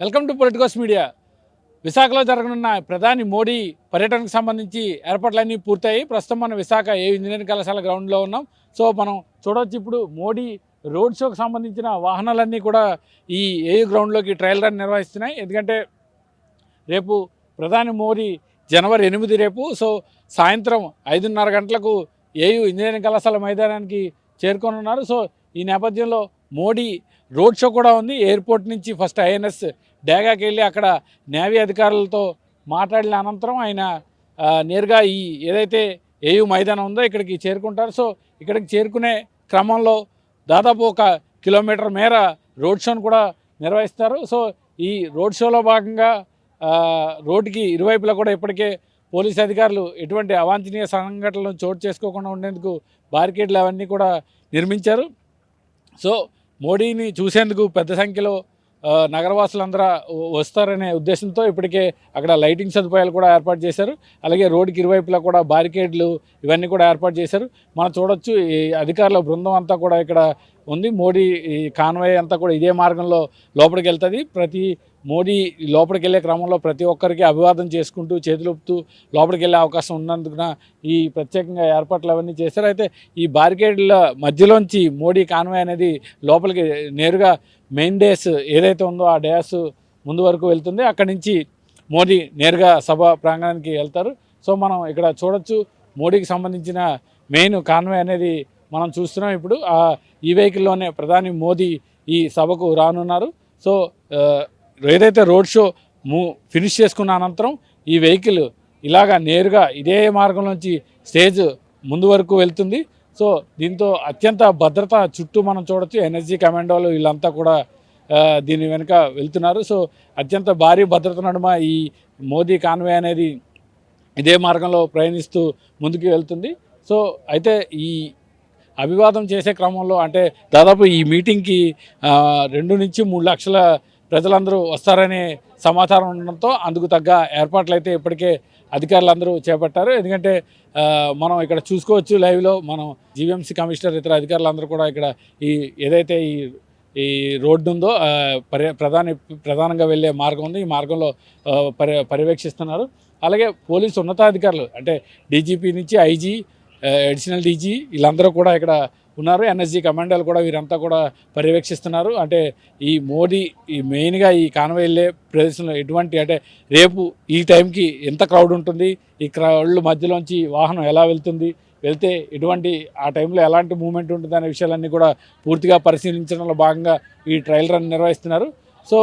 Welcome to Politicos media. విశాఖలో జరగనున్న ప్రధాని మోడీ పర్యటనకు సంబంధించి ఏర్పాట్లన్నీ పూర్తయి ప్రస్తుతం మనం విశాఖ ఏ ఇంజనీరింగ్ కళాశాల గ్రౌండ్లో ఉన్నాం. సో మనం చూడవచ్చు ఇప్పుడు మోడీ రోడ్ షోకు సంబంధించిన వాహనాలన్నీ కూడా ఈ ఏయు గ్రౌండ్లోకి ట్రయల్ రన్ నిర్వహిస్తున్నాయి. ఎందుకంటే రేపు ప్రధాని మోడీ జనవరి ఎనిమిది రేపు సో సాయంత్రం ఐదున్నర గంటలకు ఏయు ఇంజనీరింగ్ కళాశాల మైదానానికి చేరుకొనున్నారు. సో ఈ నేపథ్యంలో మోడీ రోడ్ షో కూడా ఉంది. ఎయిర్పోర్ట్ నుంచి ఫస్ట్ ఐఎన్ఎస్ డేగాకి వెళ్ళి అక్కడ నేవీ అధికారులతో మాట్లాడిన అనంతరం ఆయన నేరుగా ఈ ఏదైతే ఏయు మైదానం ఉందో ఇక్కడికి చేరుకుంటారు. సో ఇక్కడికి చేరుకునే క్రమంలో దాదాపు ఒక కిలోమీటర్ మేర రోడ్ షోను కూడా నిర్వహిస్తారు. సో ఈ రోడ్ షోలో భాగంగా రోడ్డుకి ఇరువైపులా కూడా ఇప్పటికే పోలీస్ అధికారులు ఎటువంటి అవాంఛనీయ సంఘటనలను చోటు చేసుకోకుండా ఉండేందుకు బారికేడ్లు అవన్నీ కూడా నిర్మించారు. సో మోడీని చూసేందుకు పెద్ద సంఖ్యలో నగరవాసులందరూ వస్తారనే ఉద్దేశంతో ఇప్పటికే అక్కడ లైటింగ్ సదుపాయాలు కూడా ఏర్పాటు చేశారు. అలాగే రోడ్డుకి ఇరువైపులా కూడా బారికేడ్లు ఇవన్నీ కూడా ఏర్పాటు చేశారు. మనం చూడొచ్చు ఈ అధికారుల బృందం అంతా కూడా ఇక్కడ ఉంది. మోడీ ఈ కాన్వాయ్ అంతా కూడా ఇదే మార్గంలో లోపలికి వెళ్తుంది. ప్రతి మోడీ లోపలికి వెళ్ళే క్రమంలో ప్రతి ఒక్కరికి అభివాదం చేసుకుంటూ చేతులుపుతూ లోపలికి వెళ్ళే అవకాశం ఉన్నందుకున ఈ ప్రత్యేకంగా ఏర్పాట్లు అవన్నీ చేశారు. అయితే ఈ బారికేడ్ల మధ్యలోంచి మోడీ కాన్వాయ్ అనేది లోపలికి నేరుగా మెయిన్ డేస్ ఏదైతే ఉందో ఆ డేస్ ముందు వరకు వెళ్తుంది. అక్కడి నుంచి మోడీ నేరుగా సభ ప్రాంగణానికి వెళ్తారు. సో మనం ఇక్కడ చూడొచ్చు మోడీకి సంబంధించిన మెయిన్ కాన్వే అనేది మనం చూస్తున్నాం. ఇప్పుడు ఆ ఈ వెహికల్లోనే ప్రధాని మోదీ ఈ సభకు రానున్నారు. సో ఏదైతే రోడ్ షో మూ ఫినిష్ చేసుకున్న అనంతరం ఈ వెహికల్ ఇలాగా నేరుగా ఇదే మార్గం నుంచి స్టేజ్ ముందు వరకు వెళ్తుంది. సో దీంతో అత్యంత భద్రత చుట్టూ మనం చూడొచ్చు. ఎనర్జీ కమాండోలు వీళ్ళంతా కూడా దీని వెనుక వెళ్తున్నారు. సో అత్యంత భారీ భద్రత నడుమ ఈ మోదీ కాన్వే అనేది ఇదే మార్గంలో ప్రయాణిస్తూ ముందుకు వెళ్తుంది. సో అయితే ఈ అభివాదం చేసే క్రమంలో అంటే దాదాపు ఈ మీటింగ్కి రెండు నుంచి మూడు లక్షల ప్రజలందరూ వస్తారనే సమాచారం ఉండడంతో అందుకు తగ్గ ఏర్పాట్లు అయితే ఇప్పటికే అధికారులందరూ చేపట్టారు. ఎందుకంటే మనం ఇక్కడ చూసుకోవచ్చు లైవ్లో మనం జీవీఎంసీ కమిషనర్ ఇతర అధికారులందరూ కూడా ఇక్కడ ఈ ఏదైతే ఈ ఈ రోడ్డు ఉందో ప్రధాని ప్రధానంగా వెళ్ళే మార్గం ఉంది. ఈ మార్గంలో పర్య పర్యవేక్షిస్తున్నారు. అలాగే పోలీసు ఉన్నతాధికారులు అంటే డీజీపీ నుంచి ఐజీ అడిషనల్ డీజీ వీళ్ళందరూ కూడా ఇక్కడ ఉన్నారు. ఎన్ఎస్జీ కమాండోలు కూడా వీరంతా కూడా పర్యవేక్షిస్తున్నారు. అంటే ఈ మోడీ ఈ మెయిన్గా ఈ కాన్వాయ్ వెళ్ళే ప్రదేశంలో ఎటువంటి అంటే రేపు ఈ టైంకి ఎంత క్రౌడ్ ఉంటుంది? ఈ క్రౌడ్ మధ్యలోంచి వాహనం ఎలా వెళ్తుంది? వెళ్తే ఎటువంటి ఆ టైంలో ఎలాంటి మూమెంట్ ఉంటుంది అనే విషయాలన్నీ కూడా పూర్తిగా పరిశీలించడంలో భాగంగా ఈ ట్రయల్ రన్ నిర్వహిస్తున్నారు. సో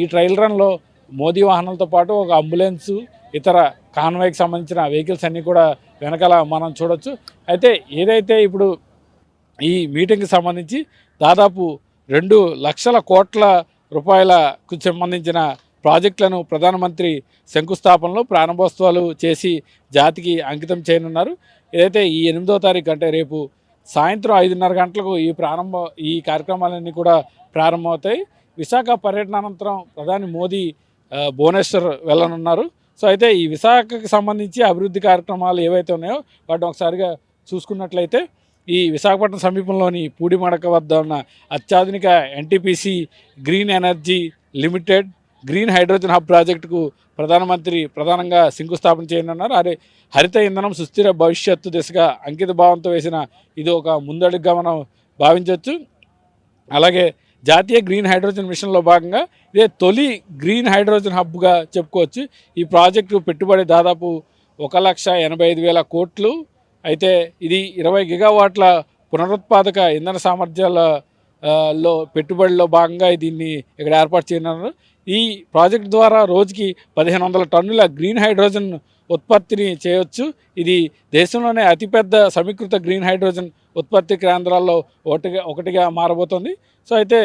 ఈ ట్రయల్ రన్లో మోదీ వాహనాలతో పాటు ఒక అంబులెన్సు ఇతర కాన్వాయ్కి సంబంధించిన వెహికల్స్ అన్నీ కూడా వెనకాల మనం చూడొచ్చు. అయితే ఏదైతే ఇప్పుడు ఈ మీటింగ్కి సంబంధించి దాదాపు రెండు లక్షల కోట్ల రూపాయలకు సంబంధించిన ప్రాజెక్టులను ప్రధానమంత్రి శంకుస్థాపనలో ప్రారంభోత్సవాలు చేసి జాతికి అంకితం చేయనున్నారు. ఏదైతే ఈ ఎనిమిదో తారీఖు అంటే రేపు సాయంత్రం ఐదున్నర గంటలకు ఈ ప్రారంభ ఈ కార్యక్రమాలన్నీ కూడా ప్రారంభమవుతాయి. విశాఖ పర్యటన అనంతరం ప్రధాని మోదీ భువనేశ్వర్ వెళ్ళనున్నారు. సో అయితే ఈ విశాఖకి సంబంధించి అభివృద్ధి కార్యక్రమాలు ఏవైతే ఉన్నాయో వాటిని ఒకసారిగా చూసుకున్నట్లయితే ఈ విశాఖపట్నం సమీపంలోని పూడిమడక వద్ద ఉన్న అత్యాధునిక NTPC green energy limited green hydrogen hub ప్రాజెక్టుకు ప్రధానమంత్రి ప్రధానంగా శంకుస్థాపన చేయనున్నారు. అదే హరిత ఇంధనం సుస్థిర భవిష్యత్తు దిశగా అంకిత భావంతో వేసిన ఇది ఒక ముందడుగుగా మనం భావించవచ్చు. అలాగే జాతీయ గ్రీన్ హైడ్రోజన్ మిషన్లో భాగంగా ఇదే తొలి గ్రీన్ హైడ్రోజన్ హబ్గా చెప్పుకోవచ్చు. ఈ ప్రాజెక్టు పెట్టుబడి దాదాపు ఒక లక్ష ఎనభై ఐదు వేల కోట్లు. అయితే ఇది ఇరవై గిగావాట్ల పునరుత్పాదక ఇంధన సామర్థ్యాల లో పెట్టుబడిలో భాగంగా దీన్ని ఇక్కడ ఏర్పాటు చేయనున్నారు. ఈ ప్రాజెక్ట్ ద్వారా రోజుకి పదిహేను వందల టన్నుల గ్రీన్ హైడ్రోజన్ ఉత్పత్తిని చేయొచ్చు. ఇది దేశంలోనే అతిపెద్ద సమీకృత గ్రీన్ హైడ్రోజన్ ఉత్పత్తి కేంద్రాల్లో ఒకటిగా ఒకటిగా మారబోతోంది. సో అయితే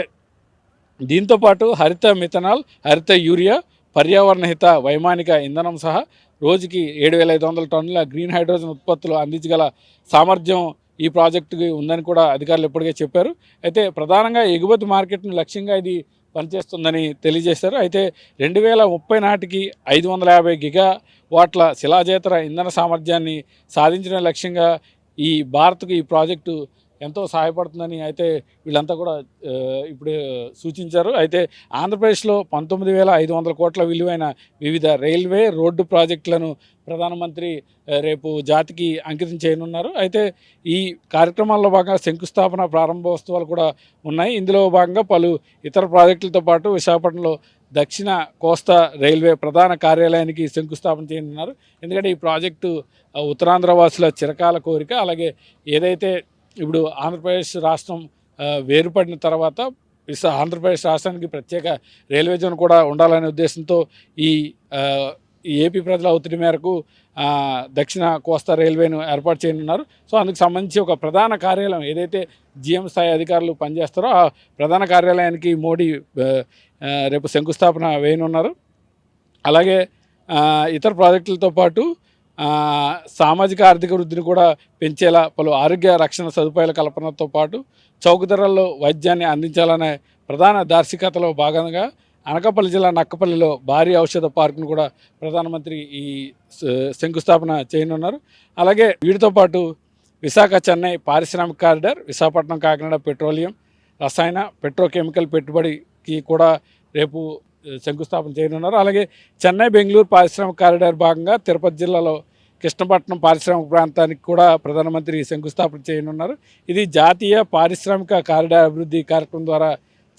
దీంతోపాటు హరిత మిథనాల్ హరిత యూరియా పర్యావరణ హిత వైమానిక ఇంధనం సహా రోజుకి ఏడు వేల ఐదు వందల టన్నుల గ్రీన్ హైడ్రోజన్ ఉత్పత్తులు అందించగల సామర్థ్యం ఈ ప్రాజెక్టుకి ఉందని కూడా అధికారులు ఇప్పటికే చెప్పారు. అయితే ప్రధానంగా ఎగుమతి మార్కెట్ను లక్ష్యంగా ఇది పనిచేస్తుందని తెలియజేశారు. అయితే రెండు వేల ముప్పై నాటికి ఐదు వందల యాభై గిగా వాట్ల శిలాజేతర ఇంధన సామర్థ్యాన్ని సాధించడం లక్ష్యంగా ఈ భారత్కు ఈ ప్రాజెక్టు ఎంతో సహాయపడుతుందని అయితే వీళ్ళంతా కూడా ఇప్పుడు సూచించారు. అయితే ఆంధ్రప్రదేశ్లో పంతొమ్మిది వేల ఐదు వందల కోట్ల విలువైన వివిధ రైల్వే రోడ్డు ప్రాజెక్టులను ప్రధానమంత్రి రేపు జాతికి అంకితం చేయనున్నారు. అయితే ఈ కార్యక్రమాల్లో భాగంగా శంకుస్థాపన ప్రారంభోత్సవాలు కూడా ఉన్నాయి. ఇందులో భాగంగా పలు ఇతర ప్రాజెక్టులతో పాటు విశాఖపట్నంలో దక్షిణ కోస్తా రైల్వే ప్రధాన కార్యాలయానికి శంకుస్థాపన చేయనున్నారు. ఎందుకంటే ఈ ప్రాజెక్టు ఉత్తరాంధ్ర వాసుల చిరకాల కోరిక అలాగే ఏదైతే ఇప్పుడు ఆంధ్రప్రదేశ్ రాష్ట్రం వేరుపడిన తర్వాత ఆంధ్రప్రదేశ్ రాష్ట్రానికి ప్రత్యేక రైల్వే జోన్ కూడా ఉండాలనే ఉద్దేశంతో ఈ ఏపీ ప్రజల ఒత్తిడి మేరకు దక్షిణ కోస్తా రైల్వేను ఏర్పాటు చేయనున్నారు. సో అందుకు సంబంధించి ఒక ప్రధాన కార్యాలయం ఏదైతే జిఎం స్థాయి అధికారులు పనిచేస్తారో ఆ ప్రధాన కార్యాలయానికి మోడీ రేపు శంకుస్థాపన వేయనున్నారు. అలాగే ఇతర ప్రాజెక్టులతో పాటు సామాజిక ఆర్థిక వృద్ధిని కూడా పెంచేలా పలు ఆరోగ్య రక్షణ సదుపాయాల కల్పనతో పాటు చౌక ధరల్లో వైద్యాన్ని అందించాలనే ప్రధాన దార్శికతలో భాగంగా అనకాపల్లి జిల్లా నక్కపల్లిలో భారీ ఔషధ పార్కును కూడా ప్రధానమంత్రి ఈ శ- శంకుస్థాపన చేయనున్నారు. అలాగే వీటితో పాటు విశాఖ చెన్నై పారిశ్రామిక కారిడార్ విశాఖపట్నం కాకినాడ పెట్రోలియం రసాయన పెట్రోకెమికల్ పెట్టుబడికి కూడా రేపు శంకుస్థాపన చేయనున్నారు. అలాగే చెన్నై బెంగళూరు పారిశ్రామిక కారిడార్ భాగంగా తిరుపతి జిల్లాలో కృష్ణపట్నం పారిశ్రామిక ప్రాంతానికి కూడా ప్రధానమంత్రి శంకుస్థాపన చేయనున్నారు. ఇది జాతీయ పారిశ్రామిక కారిడార్ అభివృద్ధి కార్యక్రమం ద్వారా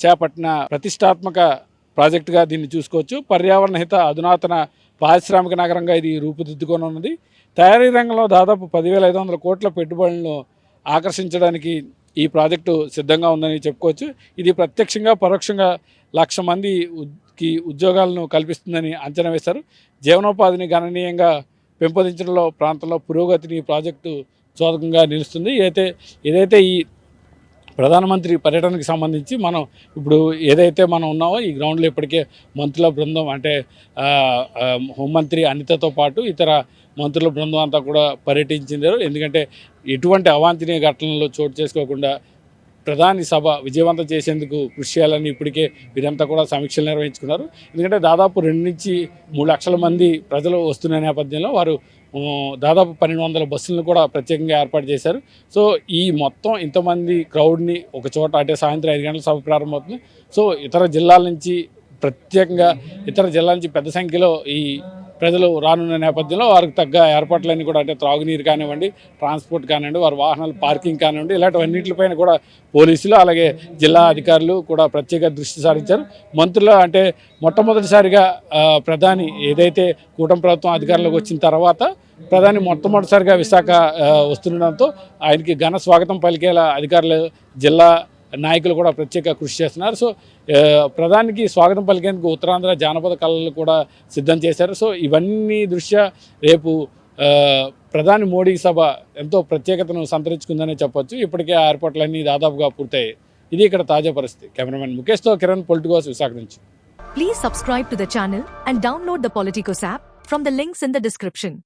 చేపట్టిన ప్రతిష్టాత్మక ప్రాజెక్టుగా దీన్ని చూసుకోవచ్చు. పర్యావరణ హిత అధునాతన పారిశ్రామిక నగరంగా ఇది రూపుదిద్దుకొనున్నది. తయారీ రంగంలో దాదాపు పదివేల ఐదు వందల కోట్ల పెట్టుబడులను ఆకర్షించడానికి ఈ ప్రాజెక్టు సిద్ధంగా ఉందని చెప్పుకోవచ్చు. ఇది ప్రత్యక్షంగా పరోక్షంగా లక్ష మంది కి ఉద్యోగాలను కల్పిస్తుందని అంచనా వేశారు. జీవనోపాధిని గణనీయంగా పెంపొందించడంలో ప్రాంతంలో పురోగతిని ప్రాజెక్టు చోదకంగా నిలుస్తుంది. అయితే ఏదైతే ఈ ప్రధానమంత్రి పర్యటనకు సంబంధించి మనం ఇప్పుడు ఏదైతే మనం ఉన్నామో ఈ గ్రౌండ్లో ఇప్పటికే మంత్రుల బృందం అంటే హోంమంత్రి అనితతో పాటు ఇతర మంత్రుల బృందం అంతా కూడా పర్యటించింది. ఎందుకంటే ఎటువంటి అవాంఛనీయ ఘటనలు చోటు చేసుకోకుండా ప్రధాని సభ విజయవంతం చేసేందుకు కృషి చేయాలని ఇప్పటికే వీరంతా కూడా సమీక్షలు నిర్వహించుకున్నారు. ఎందుకంటే దాదాపు రెండు నుంచి మూడు లక్షల మంది ప్రజలు వస్తున్న నేపథ్యంలో వారు దాదాపు పన్నెండు వందల బస్సులను కూడా ప్రత్యేకంగా ఏర్పాటు చేశారు. సో ఈ మొత్తం ఇంతమంది క్రౌడ్ని ఒక చోట అంటే సాయంత్రం ఐదు గంటల సభ ప్రారంభమవుతుంది. సో ఇతర జిల్లాల నుంచి ప్రత్యేకంగా ఇతర జిల్లాల నుంచి పెద్ద సంఖ్యలో ఈ ప్రజలు రానున్న నేపథ్యంలో వారికి తగ్గ ఏర్పాట్లన్నీ కూడా అంటే త్రాగునీరు కానివ్వండి ట్రాన్స్పోర్ట్ కానివ్వండి వారి వాహనాలు పార్కింగ్ కానివ్వండి ఇలాంటివన్నింటిపైన కూడా పోలీసులు అలాగే జిల్లా అధికారులు కూడా ప్రత్యేక దృష్టి సారించారు. మంత్రులు అంటే మొట్టమొదటిసారిగా ప్రధాని ఏదైతే కూటమి ప్రభుత్వం అధికారంలోకి వచ్చిన తర్వాత ప్రధాని మొట్టమొదటిసారిగా విశాఖ వస్తుండడంతో ఆయనకి ఘన స్వాగతం పలికేలా అధికారులు జిల్లా నాయకులు కూడా ప్రత్యేక కృషి చేస్తున్నారు. సో ప్రధానికి స్వాగతం పలికేందుకు ఉత్తరాంధ్ర జానపద కళలు కూడా సిద్ధం చేశారు. సో ఇవన్నీ దృష్ట్యా రేపు ప్రధాని మోడీ సభ ఎంతో ప్రత్యేకతను సంతరించుకుందనే చెప్పొచ్చు. ఇప్పటికే ఆ ఏర్పాట్లన్నీ దాదాపుగా పూర్తయ్యాయి. ఇది ఇక్కడ తాజా పరిస్థితి. కెమెరామెన్ ముఖేష్తో కిరణ్ పొలిటికోస్ విశాఖ నుంచి. Please subscribe to the channel and download the Politicos app from the links in the description